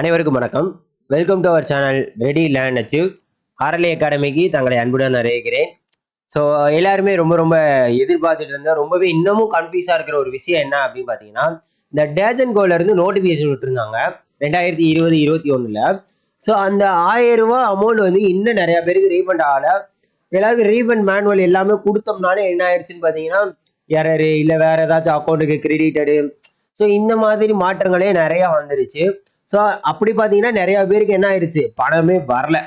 அனைவருக்கும் வணக்கம். Welcome to our channel ready land achieve RLA அகாடமிக்கு தங்களை அன்புடன் அறிவிக்கிறேன் ஸோ எல்லாருமே ரொம்ப ரொம்ப எதிர்பார்த்துட்டு இருந்தா ரொம்பவே இன்னமும் கன்ஃபியூஸாக இருக்கிற ஒரு விஷயம் என்ன அப்படின்னு பார்த்தீங்கன்னா இந்த டேஜன் கோல இருந்து நோட்டிஃபிகேஷன் விட்டுருந்தாங்க ரெண்டாயிரத்தி இருபது இருபத்தி ஒன்றில் ஸோ அந்த ஆயிரம் ரூபா அமௌண்ட் வந்து இன்னும் நிறைய பேருக்கு ரீஃபண்ட் ஆகலை. எல்லாருக்கும் ரீஃபண்ட் மேனுவல் எல்லாமே கொடுத்தோம்னாலே என்ன ஆயிடுச்சுன்னு பார்த்தீங்கன்னா எரரு இல்லை வேற ஏதாச்சும் அக்கௌண்ட்டுக்கு கிரெடிட்டடு ஸோ இந்த மாதிரி மாற்றங்களே நிறையா வந்துருச்சு. ஸோ அப்படி பார்த்தீங்கன்னா நிறைய பேருக்கு என்ன ஆயிடுச்சு பணமே வரல.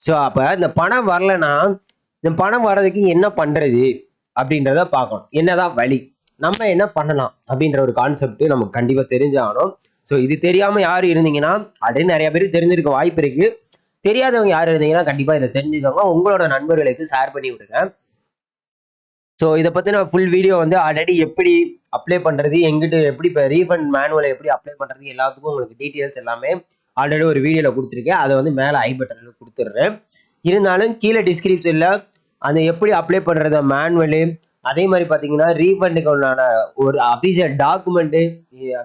ஸோ அப்போ இந்த பணம் வரலன்னா இந்த பணம் வர்றதுக்கு என்ன பண்ணுறது அப்படின்றத பார்க்கணும். என்னதான் வழி? நம்ம என்ன பண்ணலாம்? அப்படின்ற ஒரு கான்செப்ட் நமக்கு கண்டிப்பாக தெரிஞ்சாகணும் ஸோ இது தெரியாமல் யார் இருந்தீங்கன்னா அது நிறைய பேருக்கு தெரிஞ்சிருக்க வாய்ப்பு இருக்கு. தெரியாதவங்க யார் இருந்தீங்கன்னா கண்டிப்பாக இதை தெரிஞ்சுக்கோங்க. உங்களோட நண்பர்களுக்கு ஷேர் பண்ணி விடுங்க. ஸோ இதை பற்றின ஃபுல் வீடியோ வந்து ஆல்ரெடி எப்படி அப்ளை பண்ணுறது எங்கிட்ட எப்படி இப்போ ரீஃபண்ட் மேனுவலை எப்படி அப்ளை பண்ணுறது எல்லாத்துக்கும் உங்களுக்கு டீட்டெயில்ஸ் எல்லாமே ஆல்ரெடி ஒரு வீடியோவில் கொடுத்துருக்கேன். அதை வந்து மேலே ஐ பட்டனில் கொடுத்துட்றேன். இருந்தாலும் கீழே டிஸ்கிரிப்ஷனில் அந்த எப்படி அப்ளை பண்ணுறத மேனுவலு அதே மாதிரி பார்த்தீங்கன்னா ரீஃபண்டுக்கு உண்டான ஒரு அஃபீஷியல் டாக்குமெண்ட்டு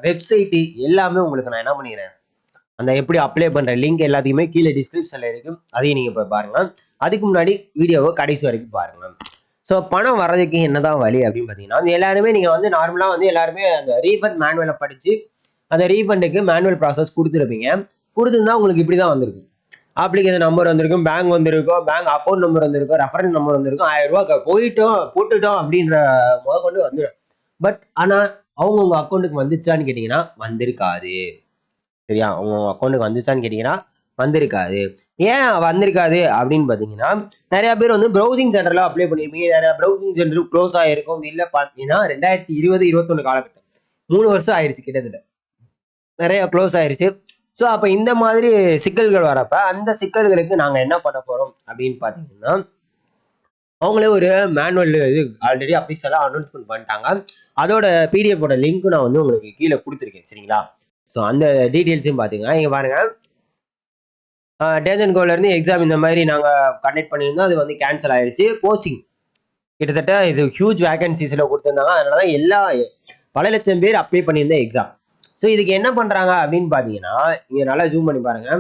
வெப்சைட்டு எல்லாமே உங்களுக்கு நான் என்ன பண்ணிடுறேன் அந்த எப்படி அப்ளை பண்ணுற லிங்க் எல்லாத்தையுமே கீழே டிஸ்கிரிப்ஷனில் இருக்கும் அதையும் நீங்கள் போய் பாருங்கள் அதுக்கு முன்னாடி வீடியோவை கடைசி வரைக்கும் பாருங்கள் ஸோ பணம் வர்றதுக்கு என்னதான் வழி அப்படின்னு பார்த்தீங்கன்னா எல்லாருமே நீங்கள் வந்து நார்மலாக வந்து எல்லாருமே அந்த ரீஃபண்ட் மேனுவலை படித்து அந்த ரீஃபண்டுக்கு மேனுவல் ப்ராசஸ் கொடுத்துருப்பீங்க. கொடுத்துருந்தா உங்களுக்கு இப்படி தான் வந்திருக்கும். அப்ளிகேஷன் நம்பர் வந்திருக்கும் பேங்க் வந்திருக்கும் பேங்க் அக்கௌண்ட் நம்பர் வந்திருக்கும் ரெஃபரன்ஸ் நம்பர் வந்திருக்கும். ஆயிரம் ரூபா போயிட்டோம் போட்டுட்டோம் அப்படின்ற முத கொண்டு வந்துடும். பட் ஆனால் அவங்கவுங்க அக்கௌண்ட்டுக்கு வந்துச்சான்னு கேட்டிங்கன்னா வந்திருக்காது. சரியா? அவங்க அக்கௌண்ட்டுக்கு வந்துச்சான்னு கேட்டிங்கன்னா வந்திருக்காது. ஏன் வந்திருக்காது அப்படின்னு பார்த்தீங்கன்னா நிறைய பேர் வந்து ப்ரௌசிங் சென்டரில் அப்ளை பண்ணியிருப்பீங்க நிறைய ப்ரௌசிங் சென்டர் க்ளோஸ் ஆகிருக்கும் இல்லை பார்த்தீங்கன்னா ரெண்டாயிரத்தி இருபது இருபத்தொன்று காலகட்டம். மூணு வருஷம் ஆயிடுச்சு கிட்டத்தட்ட. நிறைய க்ளோஸ் ஆயிடுச்சு ஸோ அப்போ இந்த மாதிரி சிக்கல்கள் வரப்ப அந்த சிக்கல்களுக்கு நாங்கள் என்ன பண்ண போகிறோம் அப்படின்னு பார்த்தீங்கன்னா அவங்களே ஒரு மேனுவல் இது ஆல்ரெடி அஃபீஷியலாக அனௌன்ஸ்மெண்ட் பண்ணிட்டாங்க. அதோட பிடிஎஃபோட லிங்க்கும் நான் வந்து உங்களுக்கு கீழே கொடுத்துருக்கேன் சரிங்களா? ஸோ அந்த டீட்டெயில்ஸையும் பார்த்தீங்கன்னா இங்கே பாருங்கள் டேஜன் கோலேருந்து எக்ஸாம் இந்த மாதிரி நாங்கள் கண்டக்ட் பண்ணியிருந்தோம். அது வந்து கேன்சல் ஆயிடுச்சு போஸ்டிங் கிட்டத்தட்ட இது ஹியூஜ் வேகன்சிஸில் கொடுத்துருந்தாங்க. அதனால தான் எல்லா பல லட்சம் பேர் அப்ளை பண்ணியிருந்த எக்ஸாம் ஸோ இதுக்கு என்ன பண்ணுறாங்க அப்படின்னு பார்த்தீங்கன்னா இங்கே நல்லா ஜூம் பண்ணி பாருங்க.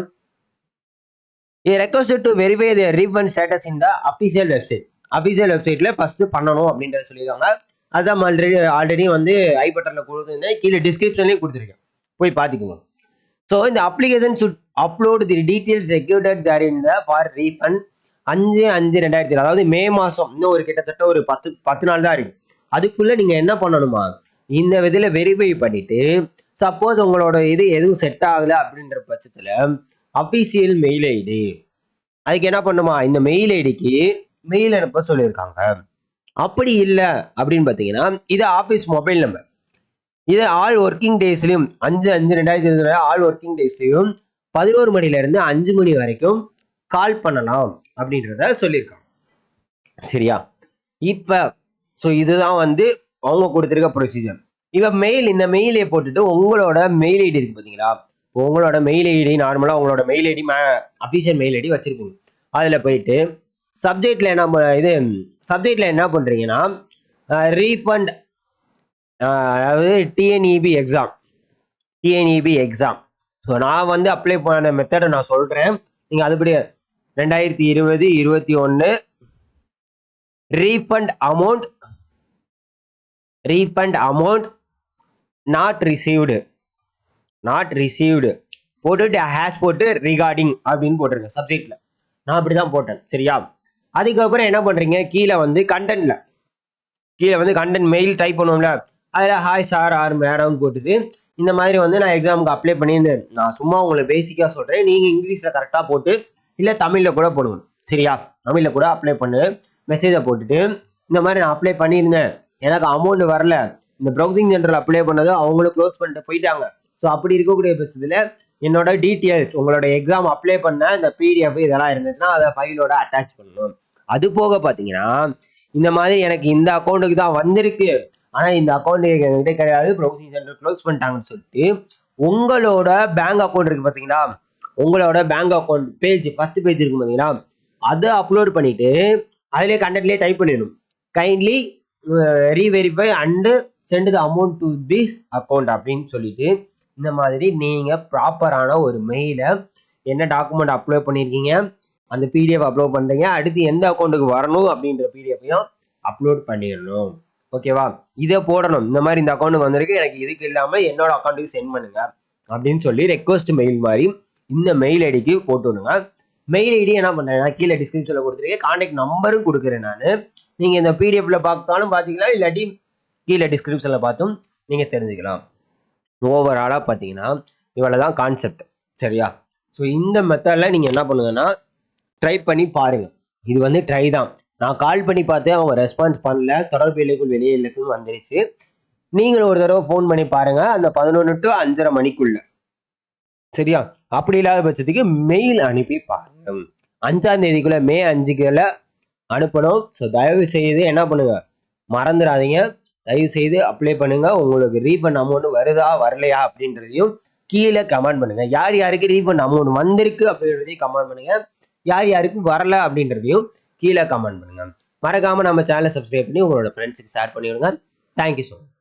இது request to verify the refund status in the official website official வெப்சைட்டில் ஃபஸ்ட்டு பண்ணணும் அப்படின்றத சொல்லியிருக்காங்க. அதுதான் ஆல்ரெடி ஆல்ரெடி வந்து ஐ பட்டனில் கொடுத்துருந்தேன். கீழே டிஸ்கிரிப்ஷன்லேயும் கொடுத்துருக்கேன். போய் பார்த்துக்கோங்க ஸோ இந்த application should upload the details secured there in the for refund அஞ்சு அஞ்சு ரெண்டாயிரத்தி அதாவது மே மாதம் இன்னும் ஒரு கிட்டத்தட்ட ஒரு பத்து பத்து நாள் தான் இருக்கு. அதுக்குள்ளே நீங்கள் என்ன பண்ணணுமா? இந்த இதில் வெரிஃபை பண்ணிவிட்டு சப்போஸ் உங்களோட இது எதுவும் செட் ஆகலை அப்படின்ற பட்சத்தில் அஃபிஷியல் மெயில் ஐடி அதுக்கு என்ன பண்ணுமா? இந்த மெயில் ஐடிக்கு மெயில் அனுப்ப சொல்லியிருக்காங்க. அப்படி இல்லை அப்படின்னு பார்த்தீங்கன்னா இது ஆஃபீஸ் மொபைல் நம்பர் இது ஆல் ஒர்க்கிங் டேஸ்லையும் அஞ்சு அஞ்சு ரெண்டாயிரத்தி இருபது ஆல் ஒர்க்கிங் டேஸ்லையும் பதினோரு மணிலேருந்து அஞ்சு மணி வரைக்கும் கால் பண்ணலாம் அப்படின்றத சொல்லியிருக்காங்க. சரியா? இப்போ ஸோ இதுதான் வந்து அவங்க கொடுத்துருக்க ப்ரொசீஜர் இப்போ மெயில் இந்த மெயிலை போட்டுட்டு உங்களோட மெயில் ஐடி இருக்கு பார்த்தீங்களா உங்களோட மெயில் ஐடி நார்மலாக உங்களோட mail ID official mail ID வச்சுருப்பீங்க அதில் போயிட்டு சப்ஜெக்டில் என்ன இது சப்ஜெக்டில் என்ன பண்ணுறீங்கன்னா ரீஃபண்ட் அதாவது TNEB exam TNEB exam so நான் வந்து அப்ளை பண்ண மெத்தடை நான் சொல்கிறேன் நீங்கள் அதுபடி ரெண்டாயிரத்தி இருபது இருபத்தி ஒன்று refund amount refund amount not received not received போட்டுட்டு ஹேஷ் போட்டு ரிகார்டிங் அப்படின்னு போட்டிருக்கேன் சப்ஜெக்டில் நான் அப்படி தான் போட்டேன் சரியா? அதுக்கப்புறம் என்ன பண்ணுறீங்க கீழே வந்து கண்டென்ட்டில் கீழே வந்து கண்டென்ட் மெயில் டைப் பண்ணுவோம்ல. அதில் ஹாய் சார் ஆர் மேடம் கூட்டுது இந்த மாதிரி வந்து நான் எக்ஸாமுக்கு அப்ளை பண்ணியிருந்தேன். நான் சும்மா உங்களை பேசிக்காக சொல்கிறேன் நீங்கள் இங்கிலீஷில் கரெக்டாக போட்டு இல்லை தமிழில் கூட போடுவோம் சரியா? தமிழில் கூட அப்ளை பண்ணு. மெசேஜை போட்டுட்டு இந்த மாதிரி நான் அப்ளை பண்ணியிருந்தேன். எனக்கு அமௌண்ட் வரல. இந்த ப்ரௌசிங் சென்டரில் அப்ளை பண்ணது அவங்களும் க்ளோஸ் பண்ணிட்டு போயிட்டாங்க. ஸோ அப்படி இருக்கக்கூடிய பட்சத்தில் என்னோட டீட்டெயில்ஸ் உங்களோட எக்ஸாம் அப்ளை பண்ண இந்த பிடிஎஃப் இதெல்லாம் இருந்துச்சுன்னா அதை ஃபைலோட அட்டாச் பண்ணணும். அது போக பார்த்தீங்கன்னா இந்த மாதிரி எனக்கு இந்த அக்கௌண்ட்டுக்கு தான் வந்திருக்கு. ஆனால் இந்த அக்கௌண்ட் எங்ககிட்ட கிடையாது. ப்ரௌசிங் சென்டர் க்ளோஸ் பண்ணிட்டாங்கன்னு சொல்லிட்டு உங்களோட பேங்க் அக்கௌண்ட் இருக்குது பார்த்தீங்களா உங்களோட bank account page first page இருக்கு பார்த்தீங்களா அதை அப்லோட் பண்ணிவிட்டு அதிலே கண்டக்ட்லேயே டைப் பண்ணிடணும். Kindly reverify and send the amount to this account அப்படின்னு சொல்லிட்டு இந்த மாதிரி நீங்கள் ப்ராப்பரான ஒரு மெயிலை என்ன டாக்குமெண்ட் அப்லோட் பண்ணியிருக்கீங்க அந்த பிடிஎஃப் அப்லோட் பண்ணுறீங்க அடுத்து எந்த அக்கௌண்ட்டுக்கு வரணும் அப்படின்ற பிடிஎஃபையும் அப்லோட் பண்ணிடணும். ஓகேவா? இதை போடணும். இந்த மாதிரி இந்த அக்கௌண்ட்டுக்கு வந்திருக்கு. எனக்கு இதுக்கு இல்லாமல் என்னோட அக்கௌண்ட்டுக்கு சென்ட் பண்ணுங்க. அப்படின்னு சொல்லி ரெக்வஸ்ட் மெயில் மாதிரி இந்த மெயில் ஐடிக்கு போட்டு விடுங்க மெயில் ஐடி என்ன பண்றேன்? நான் கீழே டிஸ்கிரிப்ஷனில் கொடுத்துருக்கேன். கான்டாக்ட் நம்பரும் கொடுக்குறேன் நான். நீங்கள் இந்த பிடிஎஃப்ல பார்த்தாலும் பார்த்துக்கலாம் இல்லாட்டி கீழே டிஸ்கிரிப்ஷனில் பார்த்தும் நீங்கள் தெரிஞ்சுக்கலாம். ஓவராலாக பார்த்தீங்கன்னா இவ்வளோ தான் கான்செப்ட் சரியா? ஸோ இந்த மெத்தடில் நீங்கள் என்ன பண்ணுங்கன்னா ட்ரை பண்ணி பாருங்கள் இது வந்து ட்ரை தான். நான் கால் பண்ணி பார்த்தேன் அவங்க ரெஸ்பான்ஸ் பண்ணல. தொடர்பு இலைக்குள் வெளியே இல்லைக்குன்னு வந்துருச்சு. நீங்களும் ஒரு தடவை ஃபோன் பண்ணி பாருங்க. அந்த பதினொன்று டு அஞ்சரை மணிக்குள்ள. சரியா? அப்படி இல்லாத பட்சத்துக்கு மெயில் அனுப்பி பாருங்க. அஞ்சாம் தேதிக்குள்ள மே அஞ்சுக்குள்ள அனுப்பணும். ஸோ தயவு செய்து என்ன பண்ணுங்க? மறந்துடாதீங்க. தயவு செய்து அப்ளை பண்ணுங்க. உங்களுக்கு ரீஃபண்ட் அமௌண்ட் வருதா வரலையா அப்படின்றதையும் கீழே கமெண்ட் பண்ணுங்க. யார் யாருக்கு ரீஃபண்ட் அமௌண்ட் வந்திருக்கு அப்படின்றதையும் கமெண்ட் பண்ணுங்க. யார் யாருக்கும் வரல அப்படின்றதையும் கீழே கமெண்ட் பண்ணுங்க. மறக்காம நம்ம சேனலை சப்ஸ்கிரைப் பண்ணி உங்களோட ஃப்ரெண்ட்ஸுக்கு ஷேர் பண்ணி விடுங்க தேங்க்யூ ஸோ மச்